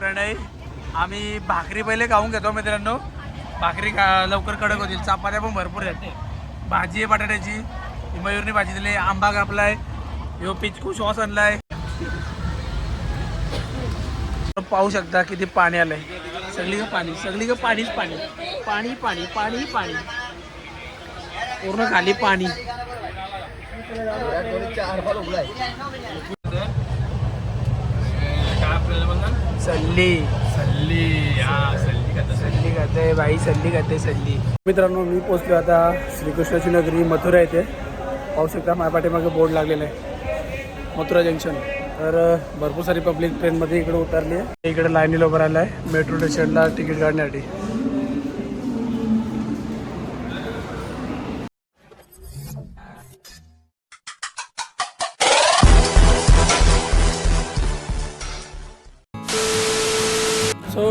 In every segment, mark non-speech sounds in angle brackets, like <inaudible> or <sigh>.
प्रणय आम्ही भाकरी पहिले खाऊन घेतो मित्रांनो. भाकरी खा लवकर कडक होतील. चपात्या पण भरपूर आहेत. भाजी आहे बटाट्याची. मयूरनी भाजी दिली. आंबा कापलाय. ह्यो पिचकू सॉस आणलाय. पाहू शकता किती पाणी आलंय. सगळी पाणी. सगळी का पाणीच पाणी. पाणी पाणी पाणी पाणी. पूर्ण खाली पाणी. सल्ली. सल्ली. हा सल्ली खाता सल्ली. खाते बाई सल्ली खाते सल्ली. मित्रांनो मी पोचलो आता श्रीकृष्णाची नगरी मथुरा येथे. पाहू शकता माझ्या पाठीमागे बोर्ड लागलेला आहे. मथुरा जंक्शन तर भरपूर सारी पब्लिक ट्रेनमध्ये इकडे उतरली आहे. इकडे लाईनीला उभं राहिलं आहे. मेट्रो स्टेशनला तिकीट काढण्यासाठी.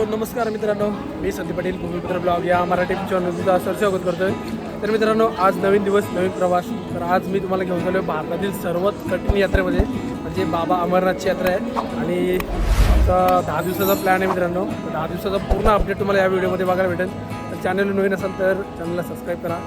नमस्कार मित्रांनो मी संदीप पाटील भूमिपुत्र ब्लॉग या मराठी चॅनलचा सर स्वागत करतोय. तर मित्रांनो आज नवीन दिवस नवीन प्रवास. तर आज मी तुम्हाला घेऊन चाललो भारतातील सर्वात कठीण यात्रेमध्ये म्हणजे बाबा अमरनाथची यात्रा आहे. आणि आता दहा दिवसाचा प्लॅन आहे मित्रांनो. दहा दिवसाचा पूर्ण अपडेट तुम्हाला या व्हिडिओमध्ये बघायला भेटेल. तर चॅनल नवीन असाल तर चॅनलला सबस्क्राईब करा.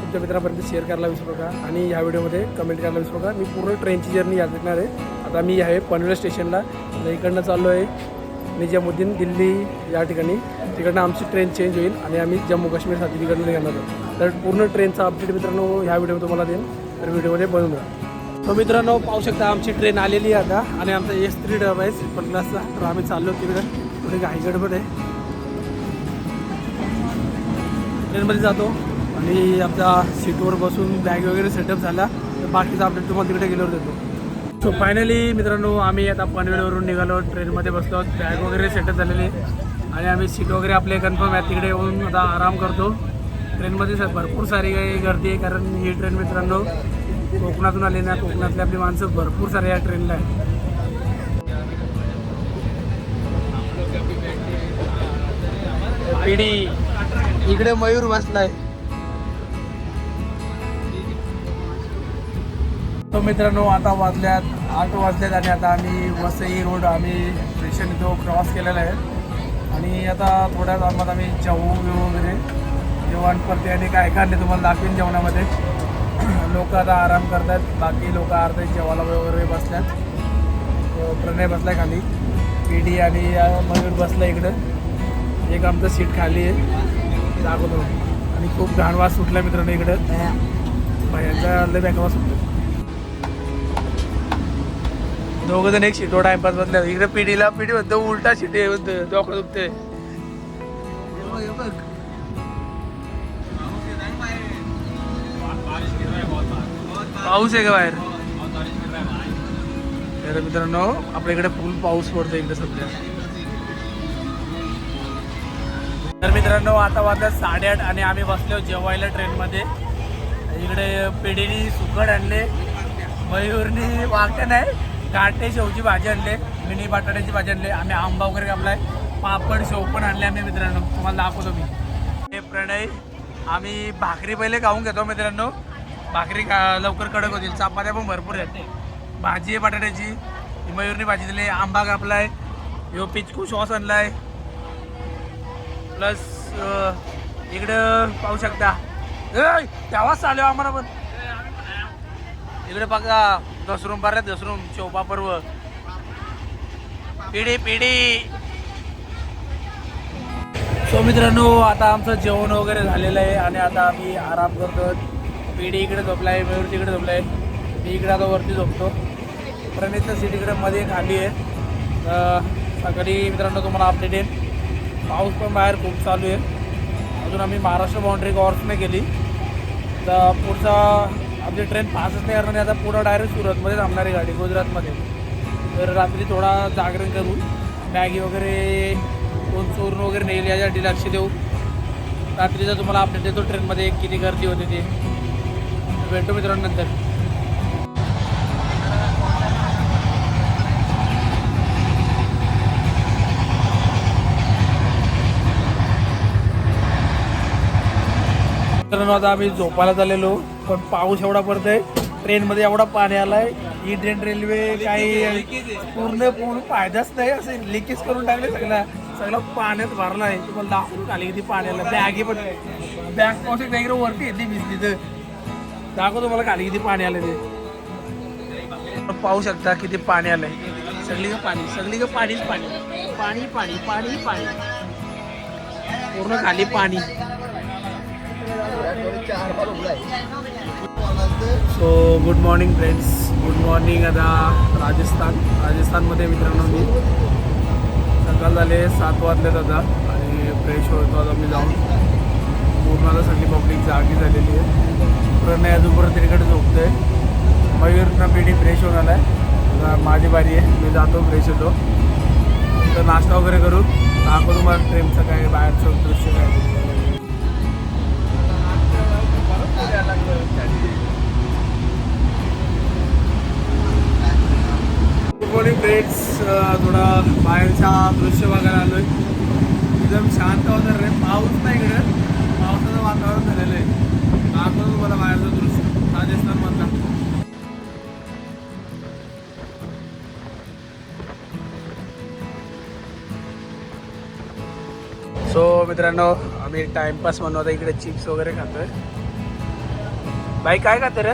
तुमच्या मित्रापर्यंत शेअर करायला विसरू नका. आणि ह्या व्हिडिओमध्ये कमेंट करायला विसरू नका. मी पूर्ण ट्रेनची जर्नी यादणार आहे. आता मी आहे पनवेल स्टेशनला इकडनं चाललो आहे निजामुद्दीन दिल्ली या ठिकाणी. तिकडनं आमची ट्रेन चेंज होईल आणि आम्ही जम्मू काश्मीरसाठी तिकडनं निघणार आहोत. तर पूर्ण ट्रेनचा अपडेट मित्रांनो ह्या व्हिडिओमध्ये तुम्हाला देईन. तर व्हिडिओमध्ये बनवून राहा तो मित्रांनो पाहू शकता आमची ट्रेन आलेली आहे आता. आणि आमचा एस थ्री डबा आहे. पन्नासचा क्लासचा तर आम्ही चाललो तिकडे. थोडी घाई आहे. ट्रेनमध्ये जातो. आणि आमचा सीटवर बसून बॅग वगैरे सेटअप झाला. तर बाकीचा अपडेट तुम्हाला तिकडे गेल्यावर देतो. सो फायनली मित्रांनो आम्ही आता पनवेलवरून निघालो. ट्रेनमध्ये बसलो. बॅग वगैरे सेटल झालेली. आणि आम्ही सीट वगैरे आपले कन्फर्म आहे तिकडे येऊन आता आराम करतो. ट्रेनमध्ये सर भरपूर सारी काही गर्दी आहे. कारण ही ट्रेन मित्रांनो कोकणातून आली ना कोकणातली आपली माणसं भरपूर सारे या ट्रेनला आहे पिढी इकडे मयूर बसलाय. तो मित्रांनो आता वाजल्यात आठ वाजल्यात आणि आता आम्ही वसई रोड आम्ही स्टेशन इथं क्रॉस केलेला आहे. आणि आता थोड्या टायमात आम्ही जेवू बिवू वगैरे. जेवण करते आणि काय काढले तुम्हाला दाखवेन जेवणामध्ये. <clears throat> लोक आता आराम करतात. बाकी लोक अर्धे जेवायला वगैरे बसल्यात. प्रणय बसलाय खाली. पिढी आणि मयूर बसला इकडं. एक आमचं सीट खाली आहे. दाखवतो. आणि खूप घाण वास सुटला मित्रांनो इकडं. भयांचा लय बॅकवा सुटतो दोघं जण एक शिटो टाइमपास बसल्या इकडे पिढीला पिढी म्हणतो उलटा सीट म्हणतो डोकं दुखते पाऊस आहे का बाहेर? तर मित्रांनो आपल्या इकडे फुल पाऊस पडतो इकडे सध्या. तर मित्रांनो आता वाजल्या साडेआठ आणि आम्ही बसलो जेवायला ट्रेनमध्ये. इकडे पिढीनी सुकड आणले मयूरनी वागते नाही गाठे शेवची भाजी आणले मिनी बटाट्याची भाजी आणली आम्ही आंबा वगैरे कापलाय. पापड शेव पण आणले आम्ही मित्रांनो. तुम्हाला दाखवतो मी. हे प्रणय आम्ही भाकरी पहिले खाऊन घेतो मित्रांनो. भाकरी का लवकर कडक होतील. चपात्या पण भरपूर आहेत. भाजी आहे बटाट्याची. ही मयूरनी भाजी दिली. आंबा कापलाय. यो पिचकू सॉस आणलाय. प्लस इकडं पाहू शकता. तेव्हाच चालू आम्हाला पण. इकडे बघा. दसरूम बऱ्याच दसरूम चौपा पर्व. पिढी पिढी. सो मित्रांनो आता आमचं जेवण वगैरे झालेलं आहे आणि आता आम्ही आराम करतो पिढी इकडे झोपलाय मयूर तिकडे झोपलाय. मी इकडे आता वरती झोपतो. प्रणितचं सीट इकडे मध्ये खाली आहे. तर सकाळी मित्रांनो तुम्हाला अपडेट येईल. पाऊस पण बाहेर खूप चालू आहे. अजून आम्ही महाराष्ट्र बाउंड्री क्रॉस केली. तर पुढचा आपली ट्रेन पासच नाही करणार म्हणजे आता पुढं डायरेक्ट सुरतमध्ये थांबणार आहे गाडी गुजरातमध्ये. तर रात्री थोडा जागरण करू मॅगी वगैरे कोण चोरून वगैरे नेईल याच्यासाठी लक्ष देऊ. रात्रीचा तुम्हाला अपडेट देतो ट्रेनमध्ये किती गर्दी होते ते. भेटतो मित्रांनंतर मित्रांनो आता आम्ही झोपायला झालेलो पण पाऊस एवढा पडतोय. ट्रेनमध्ये एवढा पाणी आलाय. इंडियन रेल्वे काही पूर्ण पूर्ण फायदाच नाही. असं लिकेज करून टाकले सगळं सगळं पाण्यात भरला आहे तुम्हाला दाखवून आले किती पाण्याला बॅगे पण बॅग पाऊस वगैरे वरती येते भिजली तर दाखव तुम्हाला खाली किती पाणी आलं ते. पाहू शकता किती पाणी आलंय. सगळी पाणी सगळी पाणीच पाणी. पाणी पाणी पाणी पाणी. पूर्ण खाली पाणी. So good morning friends good morning आता राजस्थान. राजस्थानमध्ये मित्रांनो मी. सकाळ झाले सात वाजलेत आता आणि फ्रेश होतो. आता मी जाऊन पूर्ण आता सगळी पब्लिक जागी झालेली आहे. प्रणय अजूनपर्यंत तिकडे झोपतोय. मयूरनं पिढी फ्रेश होऊन आला आहे माझी बारी आहे. मी जातो फ्रेश होतो. तर नाश्ता वगैरे करू दाखवतो तुम्हाला ट्रेनचं काय बाहेरचं दृश्य काय? थोडा बाहेरचा दृश्य बघायला आलो आहे एकदम शांत होतं रे पाऊस नाही इकडे. पावसाचं वातावरण झालेलं आहे. दाखवतो तुम्हाला बाहेरचं दृश्य. राजस्थानमधला सो मित्रांनो आम्ही टाइमपास म्हणून आता इकडे चिप्स वगैरे खातोय. बाई काय खाते रे?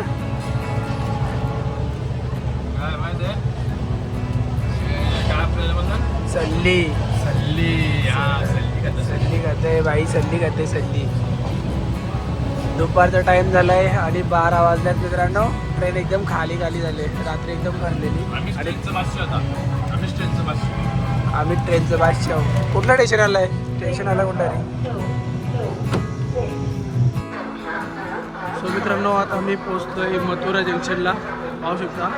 सल्ली. सल्ली हा सल्ली खाता सल्ली. सल्ली खाते बाई सल्ली खाते सल्ली. दुपारचा टाइम झालाय आणि बारा वाजल्यात मित्रांनो. ट्रेन एकदम खाली खाली झाली. रात्री एकदम भरलेली. आम्ही आणि आम्ही ट्रेनचं आहोत. कुठल्या स्टेशन आलाय? स्टेशन आला कुठला रे? सो मित्रांनो आता आम्ही पोचतोय मथुरा जंक्शनला पाहू शकता.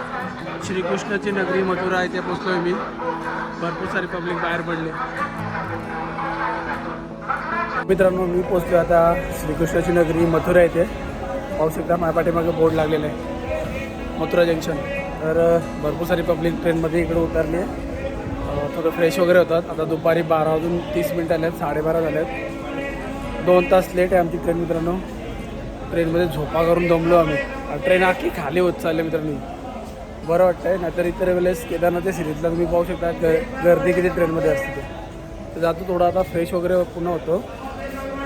श्रीकृष्णाची नगरी मथुरा आहे ते आहे मी. भरपूर सारी पब्लिक बाहेर पडले. मित्रांनो मी पोचलो आता श्रीकृष्णाची नगरी मथुरा येथे पाहू शकता माझ्या पाठीमागे बोर्ड लागलेला आहे. मथुरा जंक्शन. तर भरपूर सारी पब्लिक ट्रेनमध्ये इकडे उतरली. आहे थोडं फ्रेश वगैरे होतात. आता दुपारी बारा वाजून तीस मिनटं आले आहेत साडेबारा झाले आहेत दोन तास लेट आहे आमची ट्रेन मित्रांनो. ट्रेनमध्ये झोपा करून दमलो आम्ही. ट्रेन आखी खाली होत चालले मित्रांनो. बरं वाटतंय. नाहीतर इतर वेळेस केदारनाथच्या सिरीजला तुम्ही पाहू शकता ग गर्दी किती ट्रेनमध्ये असते ते. तर जातो थोडा आता फ्रेश वगैरे पुन्हा होतो.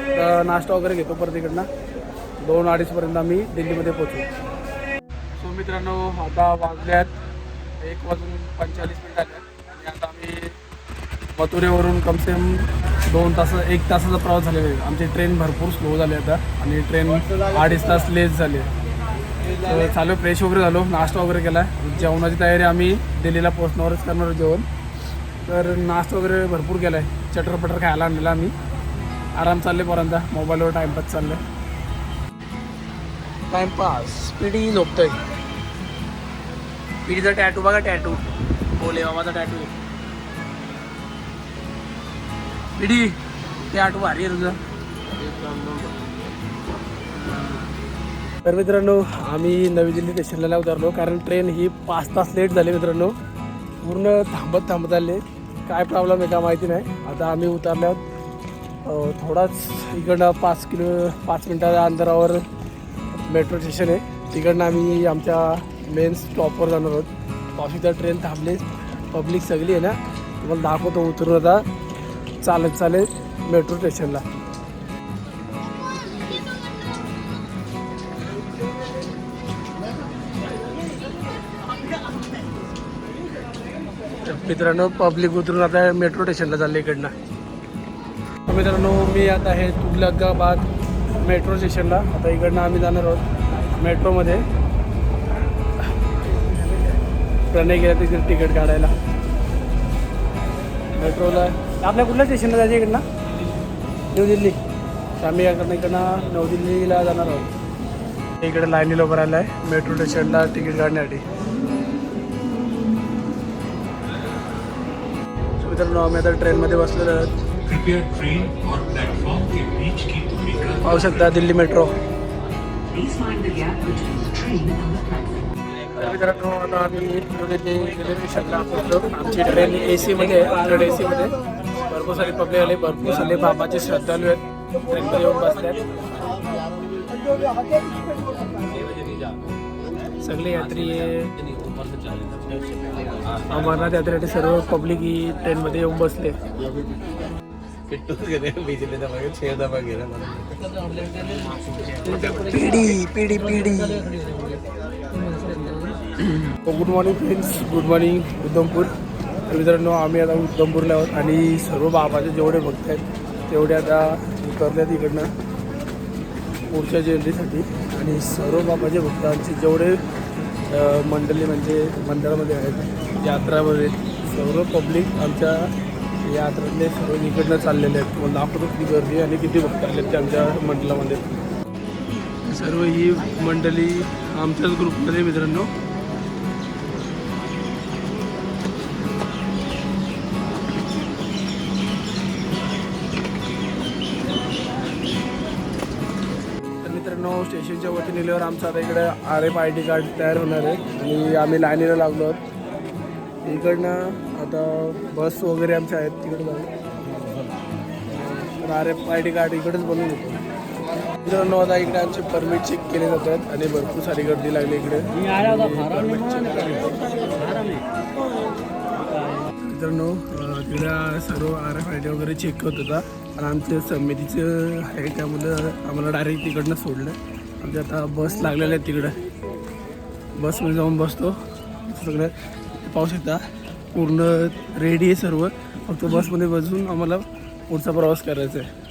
तर नाश्ता वगैरे घेतो परत इकडनं. दोन अडीचपर्यंत आम्ही दिल्लीमध्ये पोचू सो मित्रांनो आता वाजल्यात एक वाजून पंचेचाळीस मिनिट आले आणि आता आम्ही मथुरेवरून कमसे कम दोन तास एक तासाचा प्रवास झालेला आहे. आमची ट्रेन भरपूर स्लो झाली आता. आणि ट्रेन अडीच तास लेट झाली आहे. तर चालू फ्रेश वगैरे झालो नाश्ता वगैरे केला जेवणाची तयारी आम्ही दिल्लीला पोचणारच करणार जेवण. तर नाश्ता वगैरे भरपूर केला आहे चटर पटर खायला आणलेला आम्ही. आराम चालले पर्यंत मोबाईलवर टाईमपास चाललं टाइमपास पिढी झोपतोय. पिढीचा टॅटू बघा टॅटू बोले बाबाचा टॅटू पिढी टॅटू भारी आहे तुझं. तर मित्रांनो आम्ही नवी दिल्ली स्टेशनला उतरलो कारण ट्रेन ही पाच तास लेट झाली मित्रांनो. पूर्ण थांबत थांबत आले. काय प्रॉब्लेम आहे का माहिती नाही. आता आम्ही उतरल्यात. थोडाच इकडनं पाच किलो पाच मिनटाच्या अंतरावर मेट्रो स्टेशन आहे. तिकडनं आम्ही आमच्या मेन स्टॉपवर जाणार आहोत. पावशीचा ट्रेन थांबली पब्लिक सगळी आहे ना. तुम्हाला दाखवतो उतरून आता. चालत चालत मेट्रो स्टेशनला मित्रांनो पब्लिक उतरून आता मेट्रो स्टेशनला चाललं इकडनं. तर मित्रांनो मी आता आहे तुगलकाबाद मेट्रो स्टेशनला आता इकडनं आम्ही जाणार आहोत मेट्रोमध्ये प्रणय गेला तिथे तिकीट काढायला. मेट्रोला. आपल्या कुठल्या स्टेशनला जायचं इकडनं? न्यू दिल्ली तर आम्ही याकडनं इकडनं नऊ दिल्लीला जाणार आहोत. इकडे लाईनीला उभं राहिलं आहे मेट्रो स्टेशनला तिकीट काढण्यासाठी. मित्रांनो आम्ही आता ट्रेनमध्ये बसलेलो आहोत. कृपया ट्रेन और प्लेटफॉर्म के बीच की दूरी का पाहू शकता दिल्ली मेट्रो. मित्रांनो आता आम्ही न्यू दिल्ली रेल्वे स्टेशनला पोहोचलो. आमची ट्रेन ए सीमध्ये आहे हंड्रेड ए सीमध्ये भरपूर सारी पब्लिक आले भरपूर सारे बाबाचे श्रद्धालू आहेत. ट्रेनमध्ये येऊन बसल्यात. सगळे यात्री अमरनाथ यात्रेसाठी सर्व पब्लिक ही ट्रेनमध्ये येऊन बसले. पिढी पिढी पिढी good morning friends good morning Udhampur तर मित्रांनो आम्ही आता उद्धमपूरला आहोत आणि सर्व बाबाचे जेवढे भक्त आहेत तेवढे आता उतरल्यात इकडनं. पुढच्या जयंतीसाठी आणि सर्व बाबाचे भक्तांचे जेवढे मंडळी म्हणजे मंडळामध्ये आहेत यात्रामध्ये सर्व पब्लिक आमच्या यात्रातले सर्व इकडनं चाललेले आहेत. मग दाखवतो किती गर्दी आणि किती भक्त आले ते आमच्या मंडळामध्ये. सर्व ही मंडळी आमच्याच ग्रुपमध्ये मित्रांनो. मित्रांनो वरती नेल्यावर आमचं आता इकडे R F I D card तयार होणार आहे. आणि आम्ही लाईनीला लागलो आहोत. इकडनं आता बस वगैरे आमच्या आहेत तिकडे जाऊ. तर R F I D card इकडेच बनवून येतो. मित्रांनो आता इकडे आमचे परमिट चेक केले जातात आणि भरपूर सारी गर्दी लागली इकडे. मित्रांनो तिकडे सर्व आर एफ आय डी वगैरे चेक होत होता. आणि आमच्या समितीचं आहे त्यामुळं आम्हाला डायरेक्ट तिकडनं सोडलं. म्हणजे आता बस लागलेल्या आहेत तिकडं. बसमध्ये जाऊन बसतो. सगळं पाहू शकता. पूर्ण रेडी आहे सर्व. फक्त बसमध्ये बसून आम्हाला पुढचा प्रवास करायचा आहे.